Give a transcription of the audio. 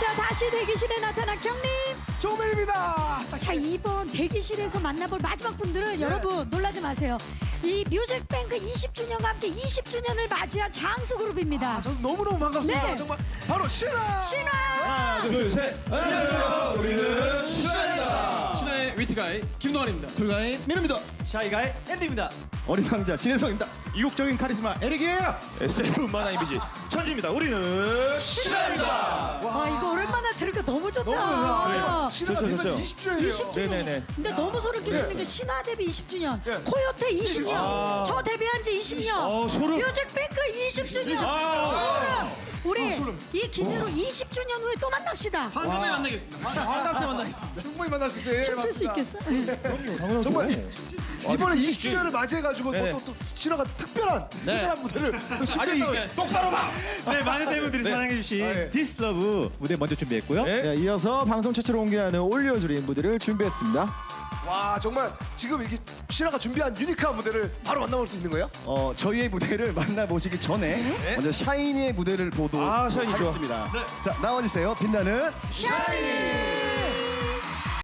자 다시 대기실에 나타난 경림. 조맨입니다. 자 이번 대기실에서 만나볼 마지막 분들은 여러분 놀라지 마세요. 이 뮤직뱅크 20주년과 함께 20주년을 맞이한 장수 그룹입니다. 아, 저는 너무너무 반갑습니다. 네. 정말 바로 신화. 신화. 하나 둘셋 안녕하세요 우리는 신화입니다 신화의 위트가이 김동환입니다. 불가인 민우입니다 샤이가의 앤디입니다. 어린 왕자 신혜성입니다 이국적인 카리스마 에릭이에요 SF 만화 이미지 천지입니다. 우리는 신화입니다. 좋다. 너무 좋아. 네. 좋죠, 대단 좋죠. 20주년이에요. 20주년. 네네네. 근데 너무 소름 끼치는 네. 게 신화 데뷔 20주년, 네. 코요태 20년, 아. 저 데뷔한 지 20년, 어, 소름. 뮤직뱅크 20주년. 아. 소름. 우리 이 기세로 20주년 후에 또 만납시다. 황금에 만나겠습니다. 반갑게 만나겠습니다. 충분히 만날 수 있어요. 예, 춤출 수 맞습니다. 있겠어? 네. 정말 이번에 20주년을 맞이해가지고 네네. 또, 또 신화가 특별한 스페셜한 무대를 또 준비했다고 똑바로 봐. 네, 많은 팬분들이 사랑해주신 아, 예. 디스 러브 무대 먼저 준비했고요. 네. 네, 이어서 방송 최초로 공개하는 올려드린 무대를 준비했습니다 와 정말 지금 이게 신화가 준비한 유니크한 무대를 바로 만나볼 수 있는 거예요? 어, 저희의 무대를 만나보시기 전에 먼저 샤이니의 무대를 보도록 아, 샤이니죠. 하겠습니다 자 나와주세요 빛나는 샤이니!